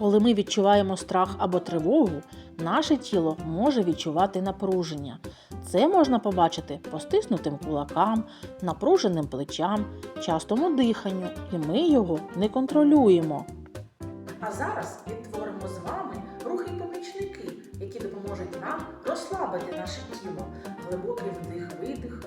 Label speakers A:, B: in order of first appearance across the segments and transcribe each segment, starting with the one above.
A: Коли ми відчуваємо страх або тривогу, наше тіло може відчувати напруження. Це можна побачити по стиснутим кулакам, напруженим плечам, частому диханню, і ми його не контролюємо. А зараз відтворимо з вами рухи-помічники, які допоможуть нам розслабити наше тіло. Глибокий вдих-видих.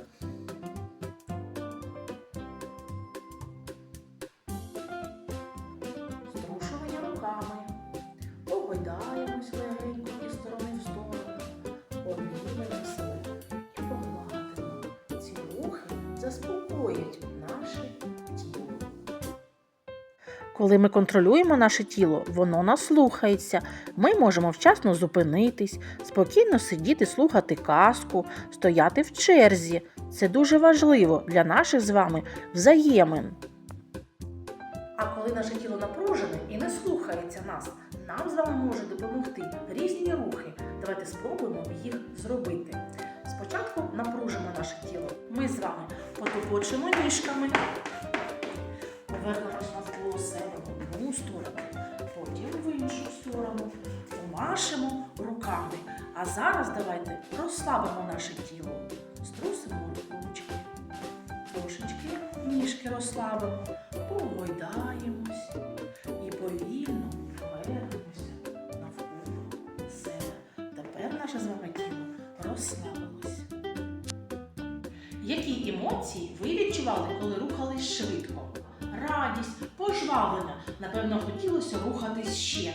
A: Заспокоять наше тіло. Коли ми контролюємо наше тіло, воно нас слухається. Ми можемо вчасно зупинитись, спокійно сидіти, слухати казку, стояти в черзі. Це дуже важливо для наших з вами взаємин. А коли наше тіло напружене і не слухається нас, нам з вами можуть допомогти різні рухи. Давайте спробуємо їх зробити. Спочатку вами ніжками, повернемось навколо себе в одну сторону, потім в іншу сторону, помашемо руками. А зараз давайте розслабимо наше тіло, струсимо ручки, трошечки ніжки розслабимо, погойдаємось і повільно повернемося навколо себе. Тепер наше з вами тіло розслабилось. Які емоції ви відчували, коли рухались швидко? Радість, пожвавлення, напевно, хотілося рухатись ще.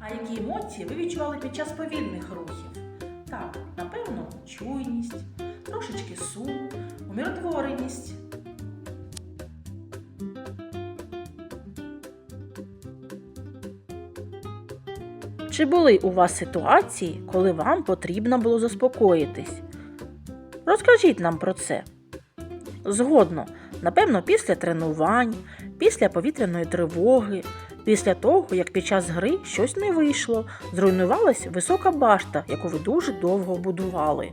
A: А які емоції ви відчували під час повільних рухів? Так, напевно, чуйність, трошечки сум, умиротвореність. Чи були у вас ситуації, коли вам потрібно було заспокоїтись? Розкажіть нам про це. Згодно, напевно, після тренувань, після повітряної тривоги, після того, як під час гри щось не вийшло, зруйнувалась висока башта, яку ви дуже довго будували.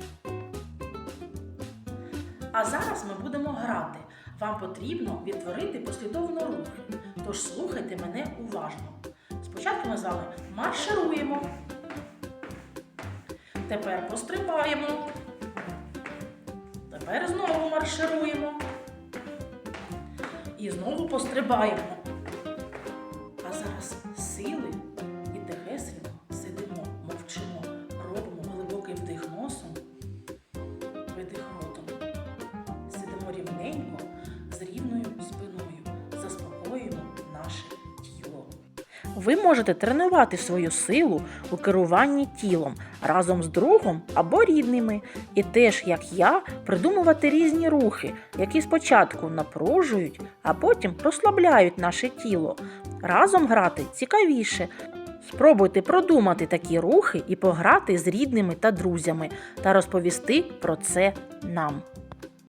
A: А зараз ми будемо грати. Вам потрібно відтворити послідовно рухи. Тож слухайте мене уважно. Спочатку ми з вами маршируємо. Тепер пострибаємо. Тепер знову маршируємо. І знову пострибаємо. А зараз сили і тихесенько сидимо, мовчимо, робимо глибокий вдих носом, видих ротом. Сидимо рівненько, з рівною спиною, заспокоюємо наше тіло. Ви можете тренувати свою силу у керуванні тілом разом з другом або рідними, і теж, як я, придумувати різні рухи, які спочатку напружують, а потім розслабляють наше тіло. Разом грати цікавіше. Спробуйте продумати такі рухи і пограти з рідними та друзями та розповісти про це нам.